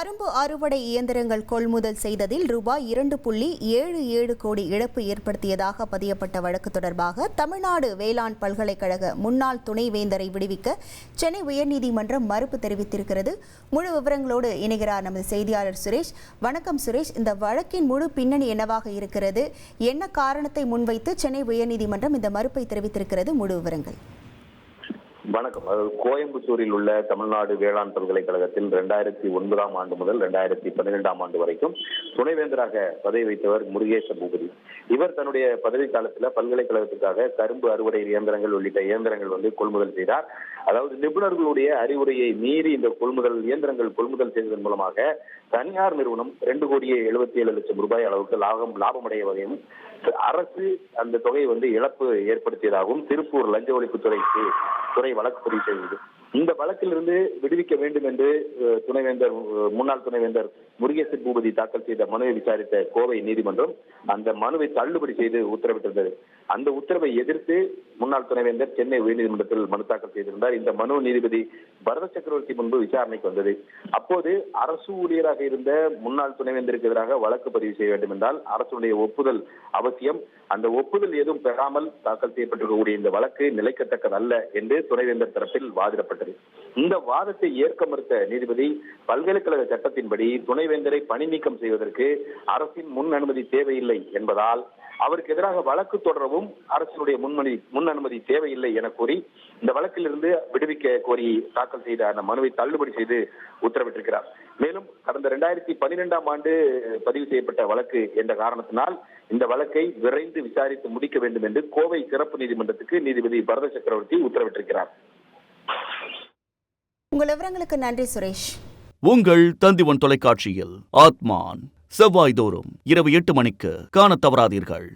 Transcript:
கரும்பு அறுவடை இயந்திரங்கள் கொள்முதல் செய்ததில் ரூபாய் இரண்டு புள்ளி ஏழு ஏழு கோடி இழப்பு ஏற்படுத்தியதாக பதியப்பட்ட வழக்கு தொடர்பாக தமிழ்நாடு வேளாண் பல்கலைக்கழக முன்னாள் துணைவேந்தரை விடுவிக்க சென்னை உயர்நீதிமன்றம் மறுப்பு தெரிவித்திருக்கிறது. முழு விவரங்களோடு இணைகிறார் நமது செய்தியாளர் சுரேஷ். வணக்கம் சுரேஷ். இந்த வழக்கின் முழு பின்னணி என்னவாக இருக்கிறது? என்ன காரணத்தை முன்வைத்து சென்னை உயர்நீதிமன்றம் இந்த மறுப்பை தெரிவித்திருக்கிறது? முழு விவரங்கள். வணக்கம். அதாவது கோயம்புத்தூரில் உள்ள தமிழ்நாடு வேளாண் பல்கலைக்கழகத்தில் ரெண்டாயிரத்தி ஒன்பதாம் ஆண்டு முதல் ரெண்டாயிரத்தி பன்னிரெண்டாம் ஆண்டு வரைக்கும் துணைவேந்தராக பதவி வைத்தவர் முருகேச பூபதி. இவர் தன்னுடைய பதவி காலத்தில் பல்கலைக்கழகத்துக்காக கரும்பு அறுவடை இயந்திரங்கள் உள்ளிட்ட இயந்திரங்கள் வந்து கொள்முதல் செய்தார். அதாவது நிபுணர்களுடைய அறிவுரையை மீறி இந்த கொள்முதல் இயந்திரங்கள் கொள்முதல் செய்ததன் மூலமாக தனியார் நிறுவனம் ரெண்டு கோடியே எழுபத்தி ஏழு லட்சம் ரூபாய் அளவுக்கு லாபம் லாபமடைய வகையும் அரசு அந்த தொகை வந்து இழப்பு ஏற்படுத்தியதாகவும் திருப்பூர் லஞ்ச ஒழிப்புத்துறைக்கு துறை வழக்கு பதிவு செய்தது இந்த வழக்கிலிருந்து விடுவிக்க வேண்டும் என்று துணைவேந்தர் முன்னாள் துணைவேந்தர் முருகேசன் பூபதி தாக்கல் செய்த மனுவை விசாரித்த கோவை நீதிமன்றம் அந்த மனுவை தள்ளுபடி செய்து உத்தரவிட்டிருந்தது. அந்த உத்தரவை எதிர்த்து முன்னாள் துணைவேந்தர் சென்னை உயர்நீதிமன்றத்தில் மனு தாக்கல் செய்திருந்தார். இந்த மனு நீதிபதி பரத சக்கரவர்த்தி முன்பு விசாரணைக்கு வந்தது. அப்போது அரசு ஊழியராக இருந்த முன்னாள் துணைவேந்தருக்கு எதிராக வழக்கு பதிவு செய்ய வேண்டும் என்றால் அரசுடைய ஒப்புதல் அவசியம். அந்த ஒப்புதல் எதுவும் பெறாமல் தாக்கல் செய்யப்பட்டிருக்கக்கூடிய இந்த வழக்கு நிலைக்கத்தக்கதல்ல என்று துணைவேந்தர் தரப்பில் வாதிடப்பட்டது. இந்த வாதத்தை ஏற்க மறுத்த நீதிபதி பல்கலைக்கழக சட்டத்தின்படி துணைவேந்தரை பணி நீக்கம் செய்வதற்கு அரசின் முன் அனுமதி தேவையில்லை என்பதால் அவருக்கு எதிராக வழக்கு தொடரவும் அரசினுடைய முன்மணி முன் அனுமதி தேவையில்லை என கூறி இந்த வழக்கிலிருந்து விடுவிக்க கோரி தாக்கல் செய்த அந்த மனுவை தள்ளுபடி செய்து உத்தரவிட்டிருக்கிறார். மேலும் கடந்த இரண்டாயிரத்தி பனிரெண்டாம் ஆண்டு பதிவு செய்யப்பட்ட வழக்கு என்ற காரணத்தினால் இந்த வழக்கை விரைந்து விசாரித்து முடிக்க வேண்டும் என்று கோவை சிறப்பு நீதிமன்றத்துக்கு நீதிபதி பரத சக்கரவர்த்தி உத்தரவிட்டிருக்கிறார். உங்கள் விவரங்களுக்கு நன்றி சுரேஷ். உங்கள் தந்திவன் தொலைக்காட்சியில் ஆத்மான். செவ்வாய்தோறும் இரவு எட்டு மணிக்கு காணத் தவறாதீர்கள்.